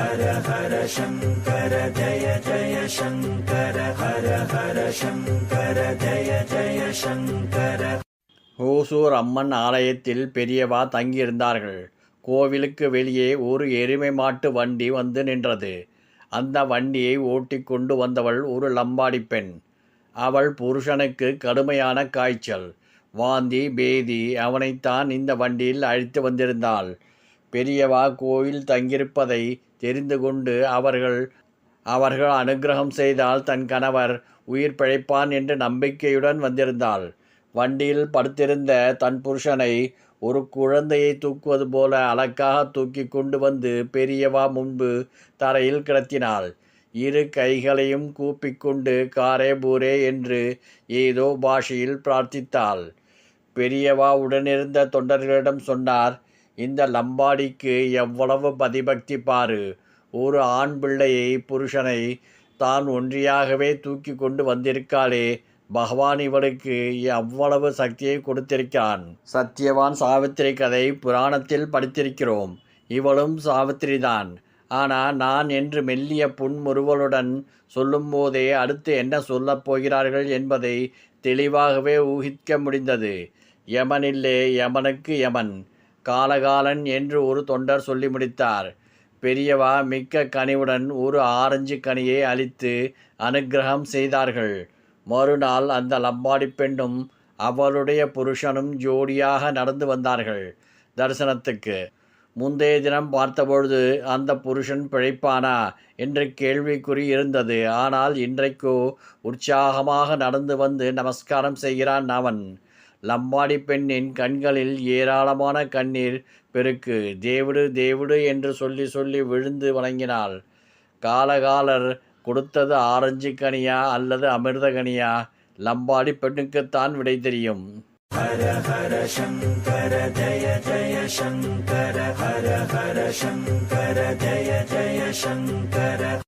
ஹர ஹர சங்கர ஜய ஜய சங்கர ஹர ஹர சங்கர ஜய ஜய சங்கர. ஓசூர் அம்மன் ஆலயத்தில் பெரியவா தங்கியிருந்தார்கள். கோவிலுக்கு வெளியே ஒரு எருமை மாட்டு வண்டி வந்து நின்றது. அந்த வண்டியை ஓட்டிக் கொண்டு வந்தவள் ஒரு லம்பாடி பெண். அவள் புருஷனுக்கு கடுமையான காய்ச்சல். வாந்தி பேதி அவனைத்தான் இந்த வண்டியில் அழைத்து வந்திருந்தாள். பெரியவா கோயில் தங்கியிருப்பதை தெரிந்து கொண்டு அவர்கள் அவர்கள் அனுக்கிரகம் செய்தால் தன் கணவர் உயிர் பிழைப்பான் என்று நம்பிக்கையுடன் வந்திருந்தாள். வண்டியில் படுத்திருந்த தன் புருஷனை ஒரு குழந்தையை தூக்குவது போல அலக்காக தூக்கி கொண்டு வந்து பெரியவா முன்பு தரையில் கிடத்தினாள். இரு கைகளையும் கூப்பிக்கொண்டு காரே பூரே என்று ஏதோ பாஷையில் பிரார்த்தித்தாள். பெரியவா உடனிருந்த தொண்டர்களிடம் சொன்னார் இந்த லம்பாடிக்கு எவ்வளவு பதிபக்தி பாரு. ஒரு ஆண் பிள்ளையை புருஷனை தான் ஒன்றியாகவே தூக்கி கொண்டு வந்திருக்காளே. பகவான் இவளுக்கு எவ்வளவு சக்தியை கொடுத்திருக்கிறான். சத்தியவான் சாவித்திரி கதை புராணத்தில் படித்திருக்கிறோம். இவளும் சாவித்திரிதான். ஆனால் நான் என்று மெல்லிய புன்முறுவலுடன் சொல்லும்போதே அடுத்து என்ன சொல்லப் போகிறார்கள் என்பதை தெளிவாகவே ஊகிக்க முடிந்தது. யமனில்லே யமனுக்கு யமன். காலகாலன் என்று ஒரு தொண்டர் சொல்லி முடித்தார். பெரியவா மிக்க கனிவுடன் ஒரு ஆரஞ்சு கனியை அளித்து அனுக்கிரகம் செய்தார்கள். மறுநாள் அந்த லம்பாடி பெண்ணும் அவளுடைய புருஷனும் ஜோடியாக நடந்து வந்தார்கள் தரிசனத்துக்கு. முந்தைய தினம் பார்த்தபொழுது அந்த புருஷன் பிழைப்பானா என்ற கேள்விக்குறி இருந்தது. ஆனால் இன்றைக்கோ உற்சாகமாக நடந்து வந்து நமஸ்காரம் செய்கிறான் அவன். லம்பாடி பெண்ணின் கண்களில் ஏராளமான கண்ணீர் பெருக்கு. தேவிடு தேவிடு என்று சொல்லி சொல்லி விழுந்து வணங்கினாள். காலகாலர் கொடுத்தது ஆரஞ்சு கனியா அல்லது அமிர்த கனியா? லம்பாடி பெண்ணுக்குத்தான் விடை தெரியும். ஹர ஹர சங்கர ஜய ஜய சங்கர. ஹர ஹர சங்கர ஜய ஜய சங்கர.